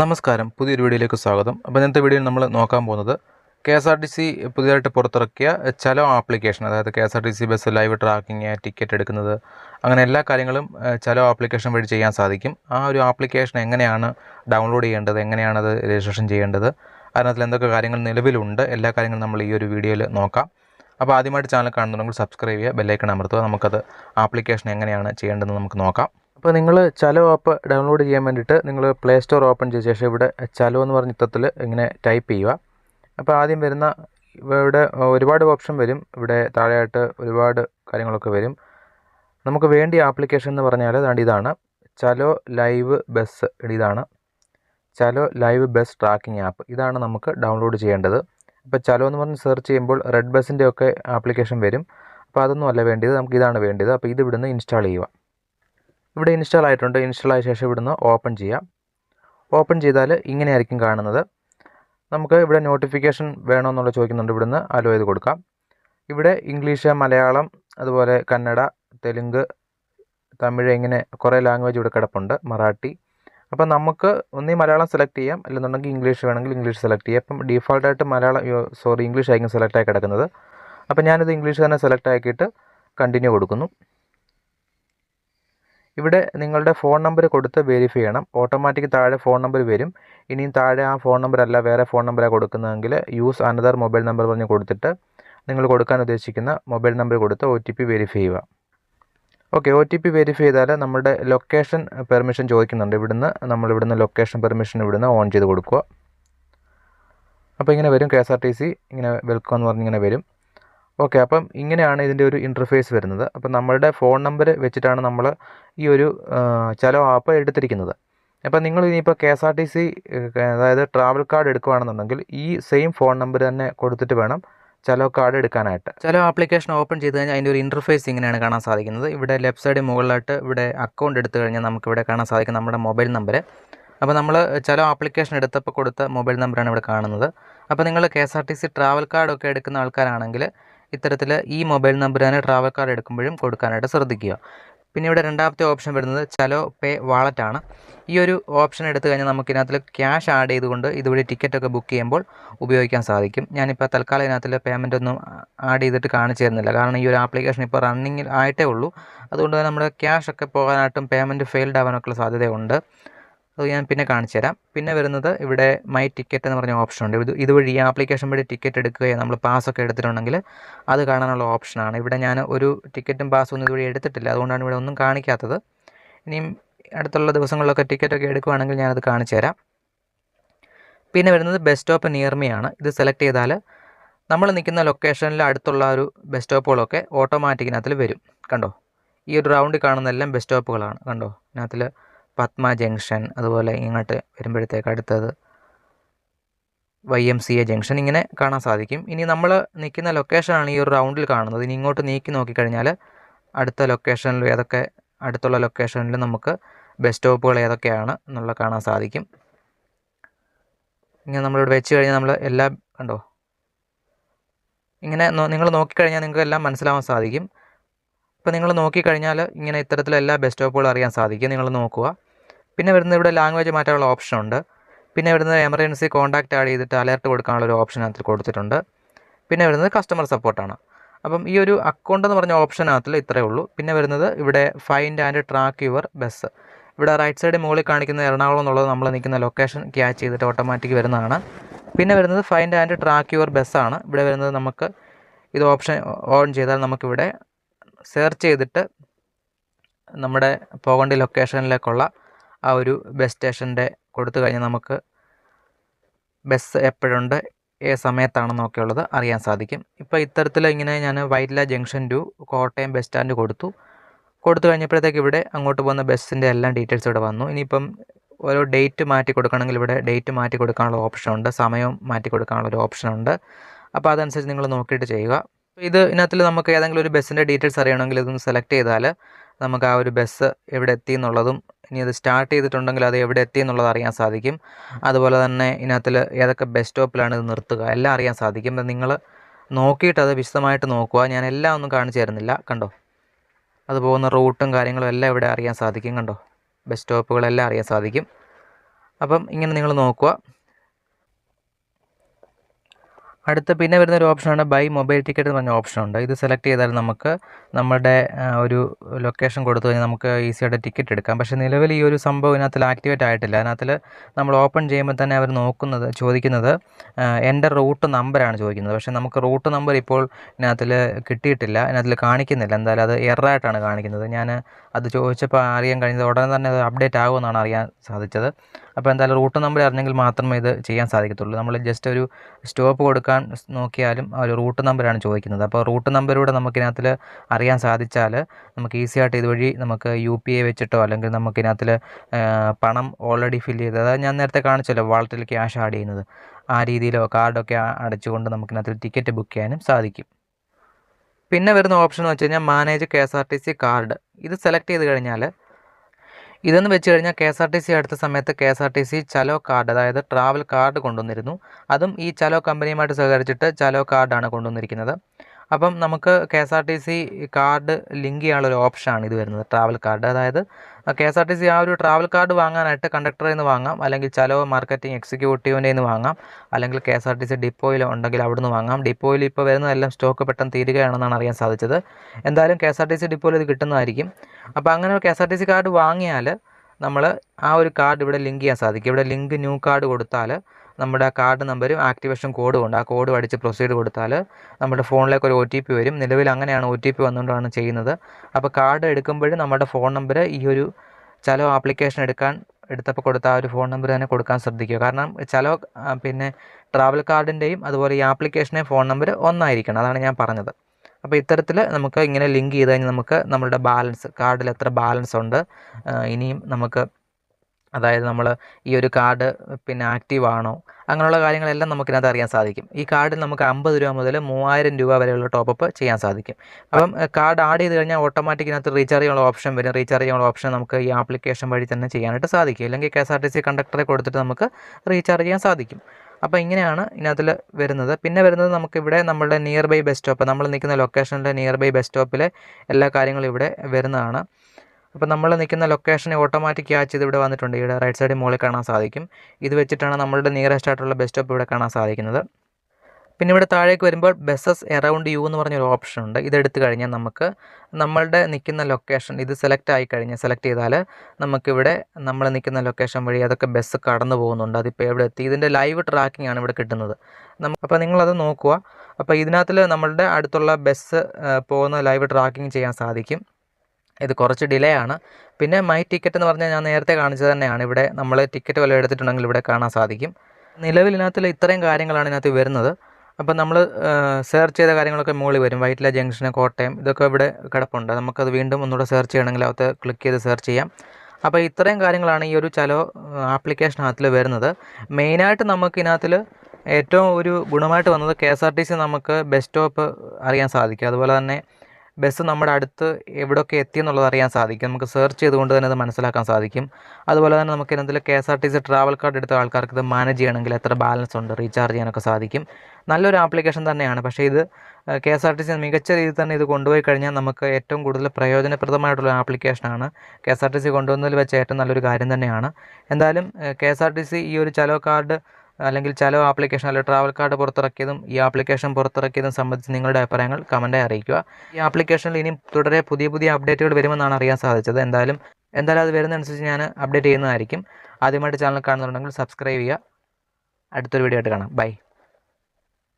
നമസ്കാരം. പുതിയൊരു വീഡിയോയിലേക്ക് സ്വാഗതം. അപ്പോൾ ഇന്നത്തെ വീഡിയോയിൽ നമ്മൾ നോക്കാൻ പോകുന്നത് K S R T C പുതിയതായിട്ട് പുറത്തിറക്കിയ ചലോ ആപ്ലിക്കേഷൻ അതായത് K S R T C bus live tracking ticket എടുക്കുന്നത് അങ്ങനെ എല്ലാ കാര്യങ്ങളും ചലോ ആപ്ലിക്കേഷൻ വഴി ചെയ്യാൻ സാധിക്കും. ആ ഒരു ആപ്ലിക്കേഷൻ എങ്ങനെയാണ് ഡൗൺലോഡ് ചെയ്യേണ്ടത് എങ്ങനെയാണ് അത് രജിസ്ട്രേഷൻ ചെയ്യേണ്ടത് അതിനകത്തിൽ എന്തൊക്കെ കാര്യങ്ങൾ നിലവിലുണ്ട് എല്ലാ കാര്യങ്ങളും നമ്മൾ ഈ ഒരു വീഡിയോയിൽ നോക്കാം. അപ്പോൾ ആദ്യമായിട്ട് ചാനൽ കാണുന്നുണ്ടെങ്കിൽ സബ്സ്ക്രൈബ് ചെയ്യുക ബെല്ലൈക്കൺ അമർത്തുക നമുക്കത് ആപ്ലിക്കേഷൻ എങ്ങനെയാണ് ചെയ്യേണ്ടതെന്ന് നമുക്ക് നോക്കാം. അപ്പോൾ നിങ്ങൾ ചലോ ആപ്പ് ഡൗൺലോഡ് ചെയ്യാൻ വേണ്ടിയിട്ട് നിങ്ങൾ പ്ലേ സ്റ്റോർ ഓപ്പൺ ചെയ്ത ശേഷം ഇവിടെ ചലോ എന്ന് പറഞ്ഞ ചിത്രത്തിൽ ഇങ്ങനെ ടൈപ്പ് ചെയ്യുക. അപ്പോൾ ആദ്യം വരുന്ന ഇവിടെ ഒരുപാട് ഓപ്ഷൻ വരും. ഇവിടെ താഴെയായിട്ട് ഒരുപാട് കാര്യങ്ങളൊക്കെ വരും. നമുക്ക് വേണ്ടിയ ആപ്ലിക്കേഷൻ എന്ന് പറഞ്ഞാൽ അതാണ്ട് ഇതാണ്. ചലോ ലൈവ് ബസ് ഇതാണ്. Chalo live bus tracking app ഇതാണ് നമുക്ക് ഡൗൺലോഡ് ചെയ്യേണ്ടത്. അപ്പോൾ ചലോ എന്ന് പറഞ്ഞ് സെർച്ച് ചെയ്യുമ്പോൾ റെഡ് ബസ്സിന്റെ ഒക്കെ ആപ്ലിക്കേഷൻ വരും. അപ്പോൾ അതൊന്നും അല്ല വേണ്ടത് നമുക്ക് ഇതാണ് വേണ്ടത് അപ്പോൾ ഇത് ഇവിടുന്ന് ഇൻസ്റ്റാൾ ചെയ്യുക. ഇവിടെ ഇൻസ്റ്റാൾ ആയിട്ടുണ്ട്. ഇൻസ്റ്റാൾ ആയ ശേഷം ഇവിടുന്ന് ഓപ്പൺ ചെയ്യാം. ഓപ്പൺ ചെയ്താൽ ഇങ്ങനെയായിരിക്കും കാണുന്നത്. നമുക്ക് ഇവിടെ നോട്ടിഫിക്കേഷൻ വേണമെന്നുള്ള ചോദിക്കുന്നുണ്ട്. ഇവിടുന്ന് അലോ ചെയ്ത് കൊടുക്കാം. ഇവിടെ ഇംഗ്ലീഷ് മലയാളം അതുപോലെ കന്നഡ തെലുങ്ക് തമിഴ് ഇങ്ങനെ കുറേ ലാംഗ്വേജ് ഇവിടെ കിടപ്പുണ്ട്. മറാഠി. അപ്പം നമുക്ക് ഒന്നീ മലയാളം സെലക്ട് ചെയ്യാം. അല്ലെന്നുണ്ടെങ്കിൽ ഇംഗ്ലീഷ് വേണമെങ്കിൽ ഇംഗ്ലീഷ് സെലക്ട് ചെയ്യാം. അപ്പം ഡീഫോൾട്ടായിട്ട് മലയാളം സോറി ഇംഗ്ലീഷ് ആയിരിക്കും സെലക്ട് ആയി കിടക്കുന്നത്. അപ്പം ഞാനിത് ഇംഗ്ലീഷ് തന്നെ സെലക്ട് ആക്കിയിട്ട് കണ്ടിന്യൂ കൊടുക്കുന്നു. ഇവിടെ നിങ്ങളുടെ ഫോൺ നമ്പർ കൊടുത്ത് വെരിഫൈ ചെയ്യണം. ഓട്ടോമാറ്റിക് താഴെ ഫോൺ നമ്പർ വരും. ഇനിയും താഴെ ആ ഫോൺ നമ്പർ അല്ല വേറെ ഫോൺ നമ്പറാണ് കൊടുക്കുന്നതെങ്കിൽ യൂസ് അനദർ മൊബൈൽ നമ്പർ പറഞ്ഞ് കൊടുത്തിട്ട് നിങ്ങൾ കൊടുക്കാൻ ഉദ്ദേശിക്കുന്ന മൊബൈൽ നമ്പർ കൊടുത്ത് ഒ വെരിഫൈ ചെയ്യുക. Okay O T P verify ചെയ്താൽ നമ്മുടെ ലൊക്കേഷൻ പെർമിഷൻ ചോദിക്കുന്നുണ്ട്. ഇവിടുന്ന് നമ്മൾ ഇവിടുന്ന് ലൊക്കേഷൻ പെർമിഷൻ ഇവിടുന്ന് ഓൺ ചെയ്ത് കൊടുക്കുക. അപ്പോൾ ഇങ്ങനെ വരും കെ ഇങ്ങനെ വെൽക്കം എന്ന് പറഞ്ഞ് ഇങ്ങനെ വരും. ഓക്കെ അപ്പം ഇങ്ങനെയാണ് ഇതിന്റെ ഒരു ഇന്റർഫേസ് വരുന്നത്. അപ്പം നമ്മളുടെ ഫോൺ നമ്പർ വെച്ചിട്ടാണ് നമ്മൾ ഈ ഒരു ചലോ ആപ്പ് എടുത്തിരിക്കുന്നത്. അപ്പം നിങ്ങൾ ഇനിയിപ്പോൾ K S R T C അതായത് ട്രാവൽ കാർഡ് എടുക്കുകയാണെന്നുണ്ടെങ്കിൽ ഈ സെയിം ഫോൺ നമ്പർ തന്നെ കൊടുത്തിട്ട് വേണം ചലോ കാർഡ് എടുക്കാനായിട്ട്. ചലോ ആപ്ലിക്കേഷൻ ഓപ്പൺ ചെയ്ത് കഴിഞ്ഞാൽ അതിന്റെ ഒരു ഇന്റർഫേസ് ഇങ്ങനെയാണ് കാണാൻ സാധിക്കുന്നത്. ഇവിടെ ലെഫ്റ്റ് സൈഡ് മുകളിലായിട്ട് ഇവിടെ അക്കൗണ്ട് എടുത്തു കഴിഞ്ഞാൽ നമുക്ക് ഇവിടെ കാണാൻ സാധിക്കും നമ്മുടെ മൊബൈൽ നമ്പർ അപ്പോൾ നമ്മൾ ചലോ ആപ്ലിക്കേഷൻ എടുത്തപ്പോൾ കൊടുത്ത മൊബൈൽ നമ്പറാണ് ഇവിടെ കാണുന്നത്. അപ്പോൾ നിങ്ങൾ K S R T C travel കാർഡൊക്കെ എടുക്കുന്ന ആൾക്കാരാണെങ്കിൽ ഇത്തരത്തിൽ ഈ മൊബൈൽ നമ്പർ ട്രാവൽ കാർഡ് എടുക്കുമ്പോഴും കൊടുക്കാനായിട്ട് ശ്രദ്ധിക്കുക. പിന്നെ ഇവിടെ രണ്ടാമത്തെ ഓപ്ഷൻ വരുന്നത് ചലോ പേ വാളറ്റ് ആണ്. ഈ ഒരു ഓപ്ഷൻ എടുത്തു കഴിഞ്ഞാൽ നമുക്ക് ഇതിനകത്തിൽ ക്യാഷ് ആഡ് ചെയ്തുകൊണ്ട് ഇതുവഴി ടിക്കറ്റൊക്കെ ബുക്ക് ചെയ്യുമ്പോൾ ഉപയോഗിക്കാൻ സാധിക്കും. ഞാനിപ്പോൾ തൽക്കാലം ഇതിനകത്തിൽ പേയ്മെന്റ് ഒന്നും ആഡ് ചെയ്തിട്ട് കാണിച്ചു തരുന്നില്ല. കാരണം ഈ ഒരു ആപ്ലിക്കേഷൻ ഇപ്പോൾ റണ്ണിങ്ങിൽ ആയിട്ടേ ഉള്ളൂ. അതുകൊണ്ട് തന്നെ നമ്മുടെ ക്യാഷ് ഒക്കെ പോകാനായിട്ടും പേയ്മെന്റ് ഫെയിൽഡ് ആവാനൊക്കെ സാധ്യതയുണ്ട്. അത് ഞാൻ പിന്നെ കാണിച്ചു തരാം. പിന്നെ വരുന്നത് ഇവിടെ മൈ ടിക്കറ്റ് എന്ന് പറഞ്ഞ ഓപ്ഷൻ ഉണ്ട്. ഇത് ഇതുവഴി ഈ ആപ്ലിക്കേഷൻ വഴി ടിക്കറ്റ് എടുക്കുകയോ നമ്മൾ പാസ്സൊക്കെ എടുത്തിട്ടുണ്ടെങ്കിൽ അത് കാണാനുള്ള ഓപ്ഷനാണ് ഇവിടെ ഞാൻ ഒരു ടിക്കറ്റും പാസ്സും ഒന്നും ഇതുവഴി എടുത്തിട്ടില്ല. അതുകൊണ്ടാണ് ഇവിടെ ഒന്നും കാണിക്കാത്തത്. ഇനിയും അടുത്തുള്ള ദിവസങ്ങളിലൊക്കെ ടിക്കറ്റൊക്കെ എടുക്കുകയാണെങ്കിൽ ഞാനത് കാണിച്ചു തരാം. പിന്നെ വരുന്നത് ബസ് സ്റ്റോപ്പ് നിയർ മീ ആണ്. ഇത് സെലക്ട് ചെയ്താൽ നമ്മൾ നിൽക്കുന്ന ലൊക്കേഷനിൽ അടുത്തുള്ള ഒരു ബസ് സ്റ്റോപ്പുകളൊക്കെ ഓട്ടോമാറ്റിക്കിനകത്തിൽ വരും. കണ്ടോ? ഈ ഒരു റൗണ്ടിൽ കാണുന്നതെല്ലാം ബസ് സ്റ്റോപ്പുകളാണ് കണ്ടോ? ഇതിനകത്തിൽ പത്മ ജംഗ്ഷൻ അതുപോലെ ഇങ്ങോട്ട് വരുമ്പോഴത്തേക്ക് അടുത്തത് Y M C A junction. ഇങ്ങനെ കാണാൻ സാധിക്കും. ഇനി നമ്മൾ നിൽക്കുന്ന ലൊക്കേഷനാണ് ഈ ഒരു റൗണ്ടിൽ കാണുന്നത്. ഇനി ഇങ്ങോട്ട് നീക്കി നോക്കിക്കഴിഞ്ഞാൽ അടുത്ത ലൊക്കേഷനിൽ ഏതൊക്കെ അടുത്തുള്ള ലൊക്കേഷനിൽ നമുക്ക് ബസ് സ്റ്റോപ്പുകൾ ഏതൊക്കെയാണ് എന്നുള്ളത് കാണാൻ സാധിക്കും. ഇങ്ങനെ നമ്മളിവിടെ വെച്ച് കഴിഞ്ഞാൽ നമ്മൾ എല്ലാം കണ്ടോ? ഇങ്ങനെ നിങ്ങൾ നോക്കിക്കഴിഞ്ഞാൽ നിങ്ങൾക്ക് എല്ലാം മനസ്സിലാവാൻ സാധിക്കും. അപ്പോൾ നിങ്ങൾ നോക്കിക്കഴിഞ്ഞാൽ ഇങ്ങനെ ഇത്തരത്തിലുള്ള എല്ലാ ബസ് സ്റ്റോപ്പുകളും അറിയാൻ സാധിക്കും. നിങ്ങൾ നോക്കുക. പിന്നെ വരുന്നത് ഇവിടെ ലാംഗ്വേജ് മാറ്റാനുള്ള ഓപ്ഷൻ ഉണ്ട്. പിന്നെ വരുന്നത് എമർജൻസി കോൺടാക്റ്റ് ആഡ് ചെയ്തിട്ട് അലേർട്ട് കൊടുക്കാനുള്ള ഒരു ഓപ്ഷൻ അതിൽ കൊടുത്തിട്ടുണ്ട്. പിന്നെ വരുന്നത് കസ്റ്റമർ സപ്പോർട്ടാണ് അപ്പം ഈ ഒരു അക്കൗണ്ട് എന്ന് പറഞ്ഞ ഓപ്ഷനകത്തിൽ ഇത്രയേ ഉള്ളൂ. പിന്നെ വരുന്നത് ഇവിടെ find and track your bus ഇവിടെ റൈറ്റ് സൈഡ് മുകളിൽ കാണിക്കുന്ന എറണാകുളം എന്നുള്ളത് നമ്മൾ നിൽക്കുന്ന ലൊക്കേഷൻ ക്യാച്ച് ചെയ്തിട്ട് ഓട്ടോമാറ്റിക് വരുന്നതാണ്. പിന്നെ വരുന്നത് ഫൈൻഡ് ആൻഡ് ട്രാക്ക് യുവർ ബസ്സാണ് ഇവിടെ വരുന്നത് നമുക്ക് ഇത് ഓപ്ഷൻ ഓൺ ചെയ്താൽ നമുക്കിവിടെ സെർച്ച് ചെയ്തിട്ട് നമ്മുടെ പോകേണ്ട ലൊക്കേഷനിലേക്കുള്ള ആ ഒരു ബസ് സ്റ്റേഷന്റെ കൊടുത്തു കഴിഞ്ഞാൽ നമുക്ക് ബസ് എപ്പോഴുണ്ട് ഏത് സമയത്താണെന്നൊക്കെ ഉള്ളത് അറിയാൻ സാധിക്കും. ഇപ്പോൾ ഇത്തരത്തിൽ ഇങ്ങനെ ഞാൻ Vyttila junction to Kottayam bus stand കൊടുത്തു. കൊടുത്തു കഴിഞ്ഞപ്പോഴത്തേക്ക് ഇവിടെ അങ്ങോട്ട് പോകുന്ന ബസ്സിന്റെ എല്ലാം ഡീറ്റെയിൽസ് ഇവിടെ വന്നു. ഇനിയിപ്പം ഓരോ ഡേറ്റ് മാറ്റി കൊടുക്കണമെങ്കിൽ ഇവിടെ ഡേറ്റ് മാറ്റി കൊടുക്കാനുള്ള ഓപ്ഷൻ ഉണ്ട് സമയം മാറ്റി കൊടുക്കാനുള്ള ഒരു ഓപ്ഷൻ ഉണ്ട്. അപ്പോൾ അതനുസരിച്ച് നിങ്ങൾ നോക്കിയിട്ട് ചെയ്യുക. ഇത് ഇതിനകത്തിൽ നമുക്ക് ഏതെങ്കിലും ഒരു ബസ്സിന്റെ ഡീറ്റെയിൽസ് അറിയണമെങ്കിൽ ഇതൊന്ന് സെലക്ട് ചെയ്താൽ നമുക്ക് ആ ഒരു ബസ് എവിടെ എത്തി എന്നുള്ളതും ഇനി അത് സ്റ്റാർട്ട് ചെയ്തിട്ടുണ്ടെങ്കിൽ അത് എവിടെ എത്തി എന്നുള്ളത് അറിയാൻ സാധിക്കും. അതുപോലെ തന്നെ ഇതിനകത്തിൽ ഏതൊക്കെ ബസ് സ്റ്റോപ്പിലാണ് ഇത് നിർത്തുക എല്ലാം അറിയാൻ സാധിക്കും. നിങ്ങൾ നോക്കിയിട്ട് അത് വിശദമായിട്ട് നോക്കുക. ഞാൻ എല്ലാം ഒന്നും കാണിച്ചു തരുന്നില്ല കണ്ടോ? അത് പോകുന്ന റൂട്ടും കാര്യങ്ങളും എല്ലാം ഇവിടെ അറിയാൻ സാധിക്കും കണ്ടോ? ബസ് സ്റ്റോപ്പുകളെല്ലാം അറിയാൻ സാധിക്കും. അപ്പം ഇങ്ങനെ നിങ്ങൾ നോക്കുക. അടുത്ത പിന്നെ വരുന്ന ഒരു ഓപ്ഷനാണ് ബൈ മൊബൈൽ ടിക്കറ്റ് എന്ന് പറഞ്ഞ ഓപ്ഷൻ ഉണ്ട് ഇത് സെലക്ട് ചെയ്താൽ നമുക്ക് നമ്മുടെ ഒരു ലൊക്കേഷൻ കൊടുത്തു കഴിഞ്ഞാൽ നമുക്ക് ഈസിയായിട്ട് ടിക്കറ്റ് എടുക്കാം. പക്ഷേ നിലവിൽ ഈ ഒരു സംഭവം ഇതിനകത്തിൽ ആക്ടിവേറ്റ് ആയിട്ടില്ല. അതിനകത്തിൽ നമ്മൾ ഓപ്പൺ ചെയ്യുമ്പോൾ തന്നെ അവർ നോക്കുന്നത് ചോദിക്കുന്നത് എന്റെ റൂട്ട് നമ്പറാണ് ചോദിക്കുന്നത്. പക്ഷേ നമുക്ക് റൂട്ട് നമ്പർ ഇപ്പോൾ ഇതിനകത്തിൽ കിട്ടിയിട്ടില്ല. ഇതിനകത്തിൽ കാണിക്കുന്നില്ല. എന്തായാലും അത് എററായിട്ടാണ് കാണിക്കുന്നത്. ഞാൻ അത് ചോദിച്ചപ്പോൾ അറിയാൻ കഴിഞ്ഞത് ഉടനെ തന്നെ അത് അപ്ഡേറ്റ് ആകുമെന്നാണ് അറിയാൻ സാധിച്ചത്. അപ്പോൾ എന്തായാലും റൂട്ട് നമ്പർ അറിഞ്ഞെങ്കിൽ മാത്രമേ ഇത് ചെയ്യാൻ സാധിക്കത്തുള്ളൂ. നമ്മൾ ജസ്റ്റ് ഒരു സ്റ്റോപ്പ് കൊടുക്കാൻ നോക്കിയാലും ഒരു റൂട്ട് നമ്പറാണ് ചോദിക്കുന്നത്. അപ്പോൾ റൂട്ട് നമ്പറിലൂടെ നമുക്കിതിനകത്തിൽ അറിയാൻ സാധിച്ചാൽ നമുക്ക് ഈസി ആയിട്ട് ഇതുവഴി നമുക്ക് യു പി ഐ വെച്ചിട്ടോ അല്ലെങ്കിൽ നമുക്കിതിനകത്തിൽ പണം ഓൾറെഡി ഫില്ല് ചെയ്ത് അതായത് ഞാൻ നേരത്തെ കാണിച്ചല്ലോ വാളറ്റിൽ ക്യാഷ് ആഡ് ചെയ്യുന്നത്. ആ രീതിയിലോ കാർഡൊക്കെ അടച്ചുകൊണ്ട് നമുക്കിതിനകത്ത് ടിക്കറ്റ് ബുക്ക് ചെയ്യാനും സാധിക്കും. പിന്നെ വരുന്ന ഓപ്ഷൻ എന്ന് വെച്ച് കഴിഞ്ഞാൽ manage K S R T C card ഇത് സെലക്ട് ചെയ്ത് കഴിഞ്ഞാൽ ഇതെന്ന് വെച്ച് കഴിഞ്ഞാൽ K S R T C അടുത്ത സമയത്ത് K S R T C Chalo card അതായത് ട്രാവൽ കാർഡ് കൊണ്ടുവന്നിരുന്നു. അതും ഈ ചലോ കമ്പനിയുമായിട്ട് സഹകരിച്ചിട്ട് ചലോ കാർഡാണ് കൊണ്ടുവന്നിരിക്കുന്നത്. അപ്പം നമുക്ക് K S R T C card link ചെയ്യാനുള്ള ഒരു ഓപ്ഷനാണ് ഇത് വരുന്നത് ട്രാവൽ കാർഡ്. അതായത് K S R T C ആ ഒരു ട്രാവൽ കാർഡ് വാങ്ങാനായിട്ട് കണ്ടക്ടറിൽ നിന്ന് വാങ്ങാം അല്ലെങ്കിൽ ചലോ മാർക്കറ്റിംഗ് എക്സിക്യൂട്ടീവിന്റെ നിന്ന് വാങ്ങാം അല്ലെങ്കിൽ K S R T C ഡിപ്പോയിൽ ഉണ്ടെങ്കിൽ അവിടെ നിന്ന് വാങ്ങാം. ഡിപ്പോയിൽ ഇപ്പോൾ വരുന്നതെല്ലാം സ്റ്റോക്ക് പെട്ടെന്ന് തീരുകയാണെന്നാണ് അറിയാൻ സാധിച്ചത്. എന്തായാലും K S R T C ഡിപ്പോയിൽ ഇത് കിട്ടുന്നതായിരിക്കും. അപ്പോൾ അങ്ങനെ K S R T C card വാങ്ങിയാൽ നമ്മൾ ആ ഒരു കാർഡ് ഇവിടെ ലിങ്ക് ചെയ്യാൻ സാധിക്കും. ഇവിടെ ലിങ്ക് ന്യൂ കാർഡ് കൊടുത്താൽ നമ്മുടെ കാർഡ് നമ്പരും ആക്ടിവേഷൻ കോഡും ഉണ്ട്. ആ കോഡ് അടിച്ച് പ്രൊസീഡ് കൊടുത്താൽ നമ്മുടെ ഫോണിലേക്ക് ഒരു ഒ ടി പി വരും. നിലവിൽ അങ്ങനെയാണ് ഒ ടി പി വന്നുകൊണ്ടാണ് ചെയ്യുന്നത്. അപ്പോൾ കാർഡ് എടുക്കുമ്പോഴും നമ്മുടെ ഫോൺ നമ്പർ ഈ ഒരു ചലോ ആപ്ലിക്കേഷൻ എടുക്കാൻ എടുത്തപ്പോൾ കൊടുത്ത ആ ഒരു ഫോൺ നമ്പർ തന്നെ കൊടുക്കാൻ ശ്രദ്ധിക്കുക. കാരണം ചില പിന്നെ ട്രാവൽ കാർഡിന്റെയും അതുപോലെ ഈ ആപ്ലിക്കേഷന്റെയും ഫോൺ നമ്പർ ഒന്നായിരിക്കണം. അതാണ് ഞാൻ പറഞ്ഞത്. അപ്പോൾ ഇത്തരത്തിൽ നമുക്ക് ഇങ്ങനെ ലിങ്ക് ചെയ്ത് കഴിഞ്ഞാൽ നമുക്ക് നമ്മളുടെ ബാലൻസ് കാർഡിൽ എത്ര ബാലൻസ് ഉണ്ട് ഇനിയും നമുക്ക് അതായത് നമ്മൾ ഈ ഒരു കാർഡ് പിന്നെ ആക്റ്റീവ് ആണോ അങ്ങനെയുള്ള കാര്യങ്ങളെല്ലാം നമുക്കിനകത്ത് അറിയാൻ സാധിക്കും. ഈ കാർഡിൽ നമുക്ക് അമ്പത് രൂപ മുതൽ മൂവായിരം രൂപ വരെയുള്ള ടോപ്പപ്പ് ചെയ്യാൻ സാധിക്കും. അപ്പം കാർഡ് ആഡ് ചെയ്ത് കഴിഞ്ഞാൽ ഓട്ടോമാറ്റിക് ഇതിനകത്ത് റീചാർജ് ചെയ്യാനുള്ള ഓപ്ഷൻ വരും. റീചാർജ് ചെയ്യാനുള്ള ഓപ്ഷൻ നമുക്ക് ഈ ആപ്ലിക്കേഷൻ വഴി തന്നെ ചെയ്യാനായിട്ട് സാധിക്കും. അല്ലെങ്കിൽ K S R T C കണ്ടക്ടറെ കൊടുത്തിട്ട് നമുക്ക് റീചാർജ് ചെയ്യാൻ സാധിക്കും. അപ്പോൾ ഇങ്ങനെയാണ് ഇതിനകത്തിൽ വരുന്നത്. പിന്നെ വരുന്നത് നമുക്കിവിടെ നമ്മുടെ നിയർ ബൈ ബസ് സ്റ്റോപ്പ് നമ്മൾ നിൽക്കുന്ന ലൊക്കേഷനിലെ നിയർ ബൈ ബസ് സ്റ്റോപ്പിലെ എല്ലാ കാര്യങ്ങളും ഇവിടെ വരുന്നതാണ്. അപ്പോൾ നമ്മൾ നിൽക്കുന്ന ലൊക്കേഷനെ ഓട്ടോമാറ്റിക് ക്യാച്ച് ചെയ്ത് ഇവിടെ വന്നിട്ടുണ്ട്. ഇവിടെ റൈറ്റ് സൈഡിൽ മുകളിൽ കാണാൻ സാധിക്കും. ഇത് വെച്ചിട്ടാണ് നമ്മളുടെ നിയറസ്റ്റ് ആയിട്ടുള്ള ബസ് സ്റ്റോപ്പ് ഇവിടെ കാണാൻ സാധിക്കുന്നത്. പിന്നെ ഇവിടെ താഴേക്ക് വരുമ്പോൾ ബസ്സസ് എറൗണ്ട് യു എന്ന് പറഞ്ഞൊരു ഓപ്ഷൻ ഉണ്ട്. ഇതെടുത്തു കഴിഞ്ഞാൽ നമുക്ക് നമ്മളുടെ നിൽക്കുന്ന ലൊക്കേഷൻ ഇത് സെലക്ട് ആയി കഴിഞ്ഞാൽ സെലക്ട് ചെയ്താൽ നമുക്കിവിടെ നമ്മൾ നിൽക്കുന്ന ലൊക്കേഷൻ വഴി അതൊക്കെ ബസ് കടന്നു പോകുന്നുണ്ട്. അതിപ്പോൾ എവിടെ എത്തി? ഇതിന്റെ ലൈവ് ട്രാക്കിംഗ് ആണ് ഇവിടെ കിട്ടുന്നത്. അപ്പോൾ നിങ്ങളത് നോക്കുക. അപ്പോൾ ഇതിനകത്തിൽ നമ്മളുടെ അടുത്തുള്ള ബസ് പോകുന്ന ലൈവ് ട്രാക്കിംഗ് ചെയ്യാൻ സാധിക്കും. ഇത് കുറച്ച് ഡിലേ ആണ്. പിന്നെ മൈ ടിക്കറ്റ് എന്ന് പറഞ്ഞാൽ ഞാൻ നേരത്തെ കാണിച്ചത് തന്നെയാണ്. ഇവിടെ നമ്മൾ ടിക്കറ്റ് വല്ലതും എടുത്തിട്ടുണ്ടെങ്കിൽ ഇവിടെ കാണാൻ സാധിക്കും. നിലവിൽ ഇത്രയും കാര്യങ്ങളാണ് ഇതിനകത്ത് വരുന്നത്. അപ്പോൾ നമ്മൾ സെർച്ച് ചെയ്ത കാര്യങ്ങളൊക്കെ മുകളിൽ വരും. വൈറ്റില ജംഗ്ഷന് കോട്ടയം ഇതൊക്കെ ഇവിടെ കിടപ്പുണ്ട്. നമുക്കത് വീണ്ടും ഒന്നുകൂടെ സെർച്ച് ചെയ്യണമെങ്കിൽ അകത്ത് ക്ലിക്ക് ചെയ്ത് സെർച്ച് ചെയ്യാം. അപ്പോൾ ഇത്രയും കാര്യങ്ങളാണ് ഈ ഒരു ചലോ ആപ്ലിക്കേഷനകത്തിൽ വരുന്നത്. മെയിനായിട്ട് നമുക്ക് ഇതിനകത്തിൽ ഏറ്റവും ഒരു ഗുണമായിട്ട് വന്നത് K S R T C നമുക്ക് ബസ് സ്റ്റോപ്പ് അറിയാൻ സാധിക്കും. അതുപോലെ തന്നെ ബസ് നമ്മുടെ അടുത്ത് എവിടെയൊക്കെ എത്തി എന്നുള്ളത് അറിയാൻ സാധിക്കും. നമുക്ക് സെർച്ച് ചെയ്തുകൊണ്ട് തന്നെ അത് മനസ്സിലാക്കാൻ സാധിക്കും. അതുപോലെ തന്നെ നമുക്ക് ഇതിനകത്ത് K S R T C travel card എടുത്ത ആൾക്കാർക്ക് ഇത് മാനേജ് ചെയ്യണമെങ്കിൽ എത്ര ബാലൻസ് ഉണ്ട് റീചാർജ് ചെയ്യാനൊക്കെ സാധിക്കും. നല്ലൊരു ആപ്ലിക്കേഷൻ തന്നെയാണ്. പക്ഷേ ഇത് K S R T C മികച്ച രീതിയിൽ തന്നെ ഇത് കൊണ്ടുപോയി കഴിഞ്ഞാൽ നമുക്ക് ഏറ്റവും കൂടുതൽ പ്രയോജനപ്രദമായിട്ടുള്ള ആപ്ലിക്കേഷനാണ് K S R T C കൊണ്ടുവന്നതിൽ വെച്ച് ഏറ്റവും നല്ലൊരു കാര്യം തന്നെയാണ്. എന്തായാലും K S R T C ഈ ഒരു ചലോ കാർഡ് അല്ലെങ്കിൽ ചില ആപ്ലിക്കേഷൻ അല്ലെങ്കിൽ ട്രാവൽ കാർഡ് പുറത്തിറക്കിയതും ഈ ആപ്ലിക്കേഷൻ പുറത്തിറക്കിയതും സംബന്ധിച്ച് നിങ്ങളുടെ അഭിപ്രായങ്ങൾ കമന്റായി അറിയിക്കുക. ഈ ആപ്ലിക്കേഷനിൽ ഇനിയും തുടരെ പുതിയ പുതിയ അപ്ഡേറ്റുകൾ വരുമെന്നാണ് അറിയാൻ സാധിച്ചത്. എന്തായാലും എന്തായാലും അത് വരുന്നതനുസരിച്ച് ഞാൻ അപ്ഡേറ്റ് ചെയ്യുന്നതായിരിക്കും. ആദ്യമായിട്ട് ചാനൽ കാണുന്നുണ്ടെങ്കിൽ സബ്സ്ക്രൈബ് ചെയ്യുക. അടുത്തൊരു വീഡിയോ ആയിട്ട് കാണാം. ബൈ